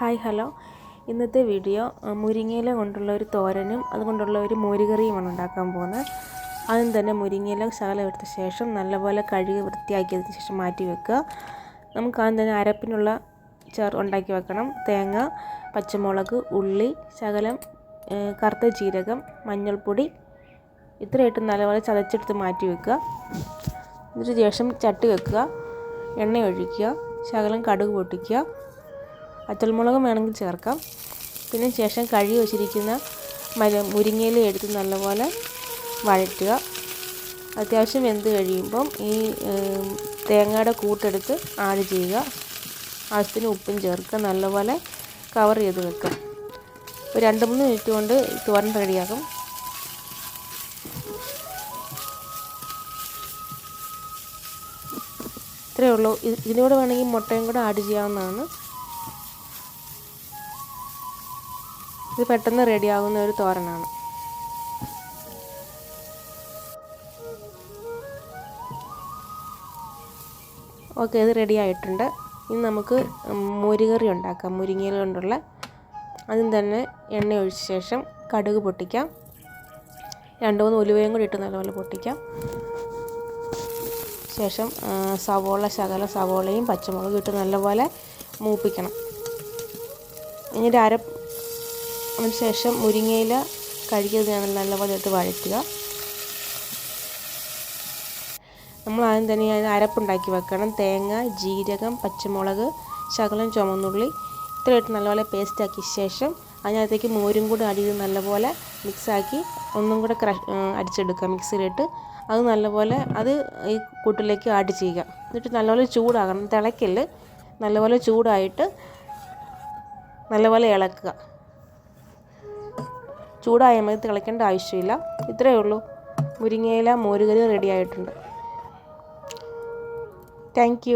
Hi hello. ഇന്നത്തെ video മുരിങ്ങയില കൊണ്ടുള്ള ഒരു തോരനും അതുകൊണ്ടുള്ള ഒരു മോരുകറിയുമാണ് ഉണ്ടാക്കാൻ പോകുന്നത്. ആദ്യം തന്നെ മുരിങ്ങയില ശകലം എടുത്ത ശേഷം നല്ലപോലെ കഴുകി വൃത്തിയാക്കിയതിന് ശേഷം മാറ്റി വെക്കുക. നമുക്ക് ആദ്യം തന്നെ അരപ്പിനുള്ള ചേർ ഉണ്ടാക്കി വെക്കണം. തേങ്ങ പച്ചമുളക് ഉള്ളി ശകലം കറുത്ത ജീരകം മഞ്ഞൾപ്പൊടി ഇത്രയായിട്ട് നല്ലപോലെ ചതച്ചെടുത്ത് മാറ്റി വെക്കുക. എന്നിട്ട് ശേഷം ചട്ടി വെക്കുക. എണ്ണ ഒഴിക്കുക. ശകലം കടുക് പൊട്ടിക്കുക. പച്ചമുളകും വേണമെങ്കിൽ ചേർക്കാം. പിന്നെ ശേഷം കഴുകി വെച്ചിരിക്കുന്ന മര മുരിങ്ങയില എടുത്ത് നല്ലപോലെ വഴറ്റുക. അത്യാവശ്യം വെന്ത് കഴിയുമ്പം ഈ തേങ്ങയുടെ കൂട്ടെടുത്ത് ആഡ് ചെയ്യുക. ആവശ്യത്തിന് ഉപ്പും ചേർക്കുക. നല്ലപോലെ കവർ ചെയ്ത് വെക്കുക. ഒരു രണ്ട് മൂന്ന് മിനിറ്റ് കൊണ്ട് തോരൻ റെഡിയാക്കും ഇത്രയേ ഉള്ളൂ. ഇതിനോട് വേണമെങ്കിൽ മുട്ടയും കൂടെ ആഡ് ചെയ്യാവുന്നതാണ്. ഇത് പെട്ടെന്ന് റെഡിയാകുന്ന ഒരു തോരനാണ്. ഓക്കെ ഇത് റെഡി ആയിട്ടുണ്ട്. ഇനി നമുക്ക് മുരുകറി ഉണ്ടാക്കാം. മുരിങ്ങയില കൊണ്ടുള്ള ആദ്യം തന്നെ എണ്ണ ഒഴിച്ച ശേഷം കടുക് പൊട്ടിക്കാം. രണ്ട് മൂന്ന് ഉലുവയും കൂടി ഇട്ട് നല്ലപോലെ പൊട്ടിക്കാം. ശേഷം സവോള ശകല സവോളയും പച്ചമുളകും ഇട്ട് നല്ലപോലെ മൂപ്പിക്കണം. എന്നിട്ട് അര അതിന് ശേഷം മുരിങ്ങയില കഴുകിയത് ഞങ്ങൾ നല്ലപോലെ ഇട്ട് വഴറ്റുക. നമ്മൾ ആദ്യം തന്നെ അതിന് അരപ്പുണ്ടാക്കി വെക്കണം. തേങ്ങ ജീരകം പച്ചമുളക് ശകലം ചുമന്നുള്ളി ഇത്രയായിട്ട് നല്ലപോലെ പേസ്റ്റ് ആക്കിയ ശേഷം അതിനകത്തേക്ക് മോരും കൂടി അടിയിൽ നല്ലപോലെ മിക്സാക്കി ഒന്നും കൂടെ ക്രഷ് അടിച്ചെടുക്കുക. മിക്സിയിലിട്ട് അത് നല്ലപോലെ അത് ഈ കൂട്ടിലേക്ക് ആഡ് ചെയ്യുക. എന്നിട്ട് നല്ലപോലെ ചൂടാകണം. തിളയ്ക്കൽ നല്ലപോലെ ചൂടായിട്ട് നല്ലപോലെ ഇളക്കുക. ചൂടായ മതി തിളയ്ക്കേണ്ട ആവശ്യമില്ല. ഇത്രയേ ഉള്ളൂ. മുരിങ്ങയില മോരുകറി റെഡി ആയിട്ടുണ്ട്. താങ്ക്